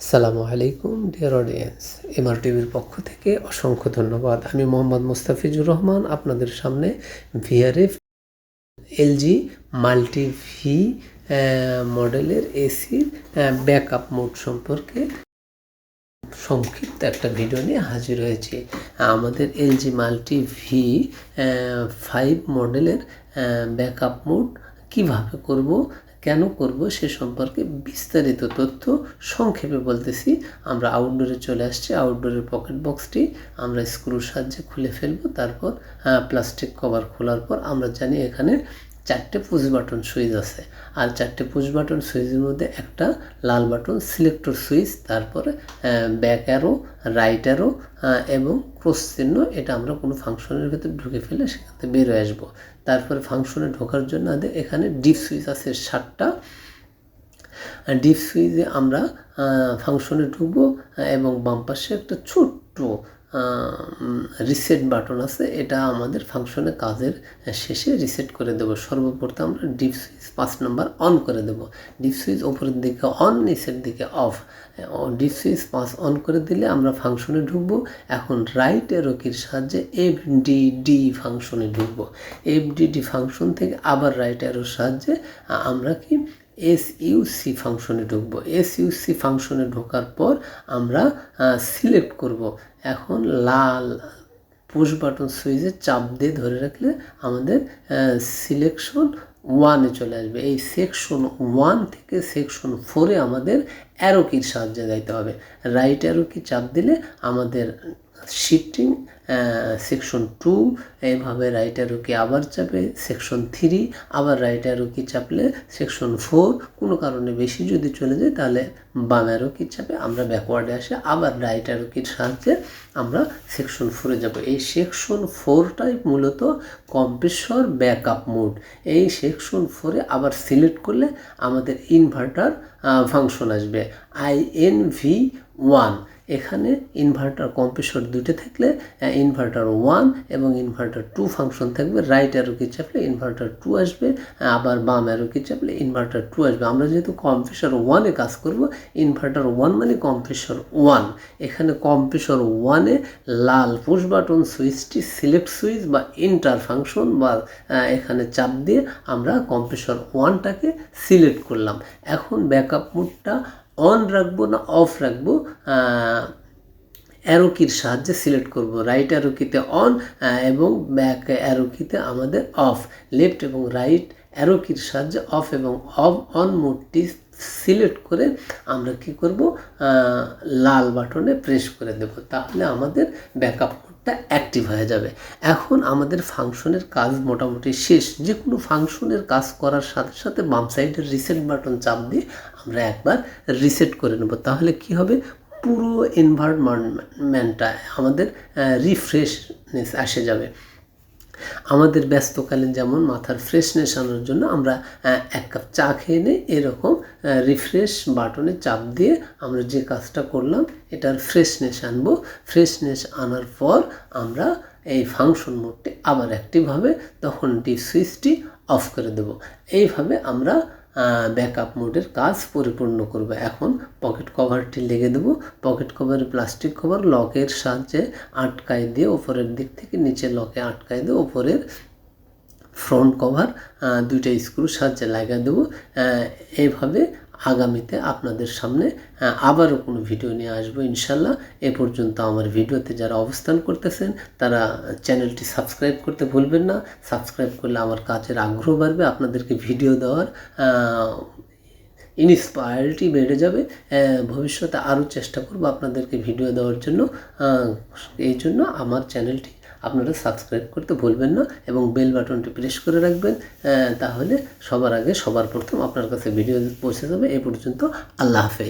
সালামু আলাইকুম dear audience MR টিভির পক্ষ থেকে অসংখ্য ধন্যবাদ। আমি মোহাম্মদ মুস্তাফিজুর রহমান, আপনাদের সামনে ভিআরএফ এলজি মাল্টি ভি মডেলের এসির ব্যাকআপ মোড সম্পর্কে সংক্ষিপ্ত একটা ভিডিও নিয়ে হাজির হয়েছি। আমাদের এলজি মাল্টি ভি ফাইভ মডেলের ব্যাকআপ মোড কীভাবে করব কেন করব সে সম্পর্কে বিস্তারিত তথ্য সংক্ষেপে বলতেছি। আমরা আউটডোরে চলে আসছি। আউটডোরের পকেট বক্সটি আমরা স্ক্রুর সাহায্যে খুলে ফেলব। তারপর প্লাস্টিক কভার খোলার পর আমরা জানি এখানে চারটে পুশ বাটন সুইচ আছে। আর চারটে পুশ বাটন সুইচের মধ্যে একটা লাল বাটন সিলেক্টর সুইচ তারপরে ব্যাক অ্যারো রাইট অ্যারো এবং ক্রস চিহ্ন, এটা আমরা কোনো ফাংশনের ভেতর ঢুকে ফেলে সেখান বেরোয় আসব। তারপরে ফাংশনে ঢোকার জন্য আমাদের এখানে ডিপ সুইচ আছে সাতটা। ডিপ সুইচে আমরা ফাংশনে ঢুকবো এবং বাম পাশে একটা ছোট্ট রিসেট বাটন আছে। এটা আমাদের ফাংশনে কাজের শেষে রিসেট করে দেবো। সর্বপ্রথম আমরা ডিপ সুইচ পাঁচ নাম্বার অন করে দেব। ডিপ সুইচ ওপরের দিকে অন নিচের দিকে অফ ডিপ সুইচ পাঁচ অন করে দিলে আমরা ফাংশনে ঢুকবো। এখন রাইট এরোকির সাহায্যে এফ ডি ডি ফাংশনে ঢুকবো। এফ ডি ডি ফাংশন থেকে আবার রাইট এরোর সাহায্যে আমরা কি এস ইউসি ফাংশনে ঢুকবো। এস ইউসি ফাংশনে ঢোকার পর আমরা সিলেক্ট করব। এখন লাল পুশ বাটন সুইচে চাপ দিয়ে ধরে রাখলে আমাদের সিলেকশন ওয়ানে চলে আসবে। এই সেকশন ওয়ান থেকে সেকশন ফোরে আমাদের অ্যারোকির সাহায্যে যাইতে হবে। রাইট অ্যারোকি চাপ দিলে আমাদের শিফটিং সেকশন টু এইভাবে রাইট অ্যারোকে আবার চাপে? সেকশন থ্রি আবার রাইট অ্যারোকি চাপলে? সেকশন ফোর কোনো কারণে বেশি যদি চলে যায়, তাহলে বাম অ্যারোকি চাপে? আমরা ব্যাকওয়ার্ডে আসে, আবার রাইট অ্যারোকির সাহায্যে আমরা সেকশন ফোরে যাব। এই সেকশন ফোরটাই মূলত কম্প্রেসর ব্যাকআপ মোড এই সেকশন ফোরে আবার সিলেক্ট করলে আমাদের ইনভার্টার ফাংশন আসবে। আই এন ভি ওয়ান এখানে ইনভার্টার কম্প্রেসর দুটো থাকলে ইনভার্টার ওয়ান এবং ইনভার্টার টু ফাংশন থাকবে। রাইট অ্যারোকে চাপলে ইনভার্টার টু আসবে আবার বাম অ্যারোকে চাপলে ইনভার্টার টু আসবে। আমরা যেহেতু কম্প্রেসর ওয়ানে কাজ করব ইনভার্টার ওয়ান মানে কম্প্রেসর ওয়ান এখানে কম্প্রেসর ওয়ানে লাল পুশ বাটন সুইচটি সিলেক্ট সুইচ বা ইন্টার ফাংশন বা এখানে চাপ দিয়ে আমরা কম্প্রেসর ওয়ানটাকে সিলেক্ট করলাম। এখন ব্যাকআপ মোডটা অন রাখব না অফ রাখব অ্যারোকির সাহায্যে সিলেক্ট করব। রাইট অ্যারোকিতে অন এবং ব্যাক অ্যারোকিতে আমাদের অফ লেফট এবং রাইট অ্যারোকির সাহায্যে অফ এবং অফ অন মোডটি সিলেক্ট করে আমরা কি করব লাল বাটনে প্রেস করে দেব। তাহলে আমাদের ব্যাকআপ মোডটা অ্যাক্টিভ হয়ে যাবে। এখন আমাদের ফাংশনের কাজ মোটামুটি শেষ। যে কোনো ফাংশনের কাজ করার সাথে সাথে বাম সাইডের রিসেট বাটন চাপ দিয়ে আমরা একবার রিসেট করে নেব। তাহলে কি হবে? পুরো এনভায়রনমেন্টটা আমাদের রিফ্রেশনেস আসে যাবে। আমাদের ব্যস্তকালীন যেমন মাথার ফ্রেশনেস আনার জন্য আমরা এক কাপ চা খেয়ে নিই, এরকম রিফ্রেশ বাটনে চাপ দিয়ে আমরা যে কাজটা করলাম, এটার ফ্রেশনেস আনব। ফ্রেশনেস আনার পর আমরা এই ফাংশন মোডটি আবার অ্যাক্টিভ হবে, তখন ডি সুইচটি অফ করে দেবো। এইভাবে আমরা ব্যাকআপ মোডের কাজ পরিপূর্ণ করবে। এখন পকেট কভারটি লেগে দেবো। পকেট কভারে প্লাস্টিক কভার লকের সাহায্যে আটকায় দিয়ে ওপরের দিক থেকে নিচে লকে আটকায় দিয়ে ওপরের ফ্রন্ট কভার দুইটা স্ক্রুর সাহায্যে লাগিয়ে দেবো। এইভাবে আগামীতে আপনাদের সামনে আবারও কোনো ভিডিও নিয়ে আসব, ইনশাল্লাহ। এ পর্যন্ত আমার ভিডিওতে যারা অবস্থান করতেছেন, তারা চ্যানেলটি সাবস্ক্রাইব করতে ভুলবেন না। সাবস্ক্রাইব করলে আমার কাজের আগ্রহ বাড়বে, আপনাদেরকে ভিডিও দেওয়ার ইনস্পায়ারিটি বেড়ে যাবে। ভবিষ্যতে আরও চেষ্টা করব আপনাদেরকে ভিডিও দেওয়ার জন্য। এই জন্য আমার চ্যানেলটি আপনারা সাবস্ক্রাইব করতে ভুলবেন না এবং বেল বাটনটি প্রেস করে রাখবেন তাহলে সবার আগে সবার প্রথম আপনার কাছে ভিডিও পৌঁছে যাবে। এ পর্যন্ত আল্লাহ হাফেজ।